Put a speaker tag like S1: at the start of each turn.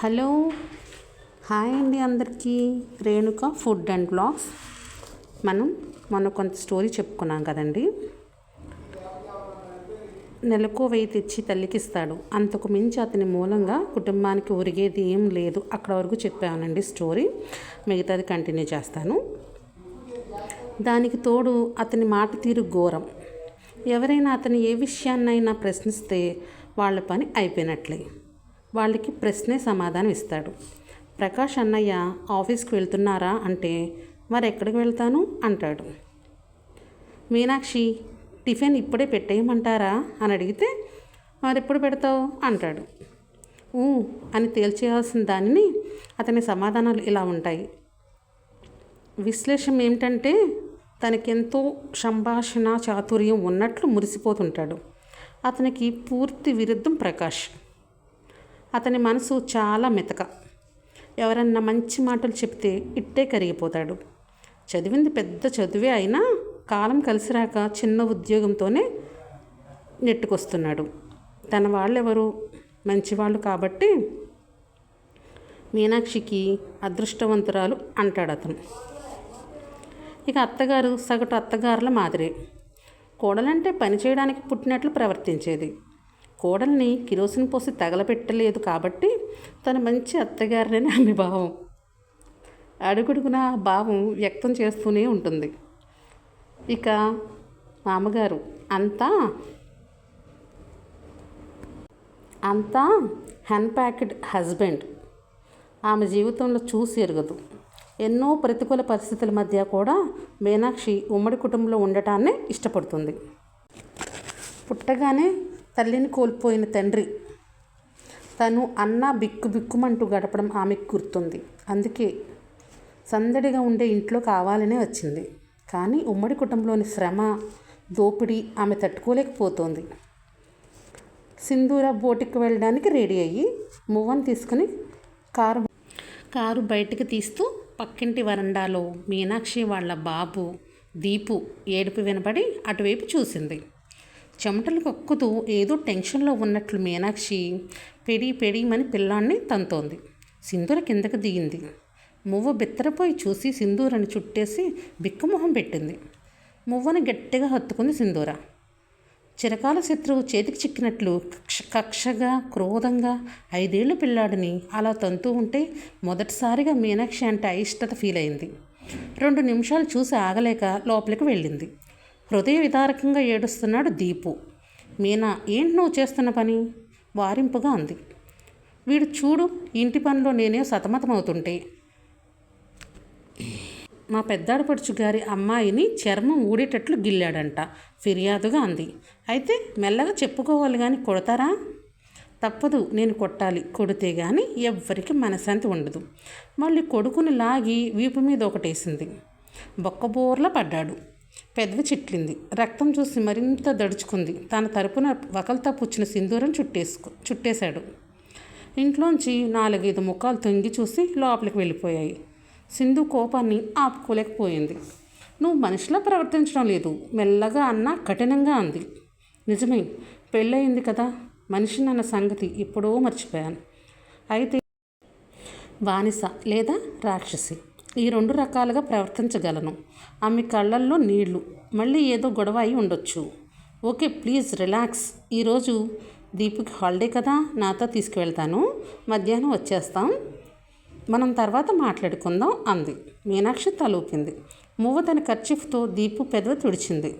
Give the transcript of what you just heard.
S1: Hello. Hi అండి అందరికీ. Renuka food and blogs. మనం మొన్న కొంత స్టోరీ చెప్పుకున్నాం కదండి. నెలకు వెయ్యి తెచ్చి తల్లికిస్తాడు. అంతకు మించి అతని మూలంగా కుటుంబానికి ఒరిగేది ఏం లేదు. అక్కడ వరకు చెప్పానండి స్టోరీ. మిగతాది కంటిన్యూ చేస్తాను. దానికి తోడు అతని మాట తీరు ఘోరం. ఎవరైనా అతని ఏ విషయాన్నైనా ప్రశ్నిస్తే వాళ్ళ పని అయిపోయినట్లే. వాళ్ళకి ప్రశ్నే సమాధానం ఇస్తాడు. ప్రకాష్ అన్నయ్య ఆఫీస్కి వెళ్తున్నారా అంటే మరి ఎక్కడికి వెళ్తాను? అంటాడు. మీనాక్షి టిఫిన్ ఇప్పుడే పెట్టేయమంటారా? అని అడిగితే మరి ఎప్పుడు పెడతావు? అంటాడు. ఊ అని తేల్చేయాల్సిన దానిని అతని సమాధానాలు ఇలా ఉంటాయి. విశ్లేషం ఏమిటంటే తనకెంతో సంభాషణ చాతుర్యం ఉన్నట్లు మురిసిపోతుంటాడు. అతనికి పూర్తి విరుద్ధం ప్రకాష్. అతని మనసు చాలా మెతక. ఎవరన్నా మంచి మాటలు చెప్తే ఇట్టే కరిగిపోతాడు. చదివింది పెద్ద చదువే అయినా కాలం కలిసిరాక చిన్న ఉద్యోగంతోనే నెట్టుకొస్తున్నాడు. తన వాళ్ళెవరు? మంచివాళ్ళు కాబట్టి మీనాక్షికి అదృష్టవంతురాలు అంటాడు అతను. ఇక అత్తగారు సగటు అత్తగారుల మాదిరే. కోడలంటే పని చేయడానికి పుట్టినట్లు ప్రవర్తించేది. కోడల్ని కిరోసిన్ పోసి తగలపెట్టలేదు కాబట్టి తన మంచి అత్తగారిని ఆమె భావం. అడుగుడుగున భావం వ్యక్తం చేస్తూనే ఉంటుంది. ఇక మామగారు అంతా అంతా హ్యాన్ప్యాక్డ్ హస్బెండ్. ఆమె జీవితంలో చూసి ఎరగదు. ఎన్నో ప్రతికూల పరిస్థితుల మధ్య కూడా మీనాక్షి ఉమ్మడి కుటుంబంలో ఉండటాన్నే ఇష్టపడుతుంది. పుట్టగానే తల్లిని కోల్పోయిన తండ్రి. తను అన్న బిక్కు బిక్కుమంటూ గడపడం ఆమెకు గుర్తుంది. అందుకే సందడిగా ఉండే ఇంట్లో కావాలనే వచ్చింది. కానీ ఉమ్మడి కుటుంబంలోని శ్రమ దోపిడీ ఆమె తట్టుకోలేకపోతోంది. సింధూర బోటికి వెళ్ళడానికి రెడీ అయ్యి మువ్వను తీసుకుని కారు కారు బయటికి తీస్తూ పక్కింటి వరండాలో మీనాక్షి వాళ్ళ బాబు దీపు ఏడుపు వినపడి అటువైపు చూసింది. చెమటలు కక్కుతూ ఏదో టెన్షన్లో ఉన్నట్లు మీనాక్షి పెడి పెడిమని పిల్లాన్ని తంతోంది. సింధూర కిందకు దిగింది. మువ్వ బిత్తరపోయి చూసి సింధూరని చుట్టేసి బిక్కుమొహం పెట్టింది. మువ్వను గట్టిగా హత్తుకుంది సింధూర. చిరకాల శత్రువు చేతికి చిక్కినట్లు కక్ష కక్షగా క్రోధంగా ఐదేళ్ళ పిల్లాడిని అలా తంతూ ఉంటే మొదటిసారిగా మీనాక్షి అంటే అయిష్టత ఫీల్ అయింది రెండు నిమిషాలు చూసి ఆగలేక లోపలికి వెళ్ళింది. హృదయ విదారకంగా ఏడుస్తున్నాడు దీపు. మీనా ఏంటి నువ్వు చేస్తున్న పని? వారింపుగా అంది. వీడు చూడు ఇంటి పనిలో నేనే సతమతమవుతుంటే. మా పెద్దాడపడుచు గారి అమ్మాయిని చర్మం ఊడేటట్లు గిల్లాడంట. ఫిర్యాదుగా అంది. అయితే మెల్లగా చెప్పుకోవాలి కానీ కొడతారా? తప్పదు నేను కొట్టాలి. కొడితే కానీ ఎవ్వరికి మనశాంతి ఉండదు. మళ్ళీ కొడుకుని లాగి వీపు మీద ఒకటేసింది. బొక్కబోర్లా పడ్డాడు. పెదవి చిట్లింది. రక్తం చూసి మరింత దడుచుకుంది. తన తరపున వకల్తా పుచ్చిన సింధూరం చుట్టేసుకు చుట్టేశాడు. ఇంట్లోంచి నాలుగైదు ముఖాలు తొంగి చూసి లోపలికి వెళ్ళిపోయాయి. సింధు కోపాన్ని ఆపుకోలేకపోయింది. నువ్వు మనిషిలా ప్రవర్తించడం లేదు. మెల్లగా అన్నా కఠినంగా అంది. నిజమే పెళ్ళయింది కదా. మనిషి అన్న సంగతి ఎప్పుడో మర్చిపోయాను. అయితే బానిస లేదా రాక్షసి? ఈ రెండు రకాలుగా ప్రవర్తించగలను. ఆమె కళ్ళల్లో నీళ్ళు మళ్ళీ ఏదో గొడవ అయి ఉండొచ్చు. Okay please relax. ఈరోజు దీపుకి హాలిడే కదా నాతో తీసుకువెళ్తాను. మధ్యాహ్నం వచ్చేస్తాం. మనం తర్వాత మాట్లాడుకుందాం అంది. మీనాక్షి తలూపింది. మువ్వ తన ఖర్చీఫ్తో దీపు పెదవి తుడిచింది.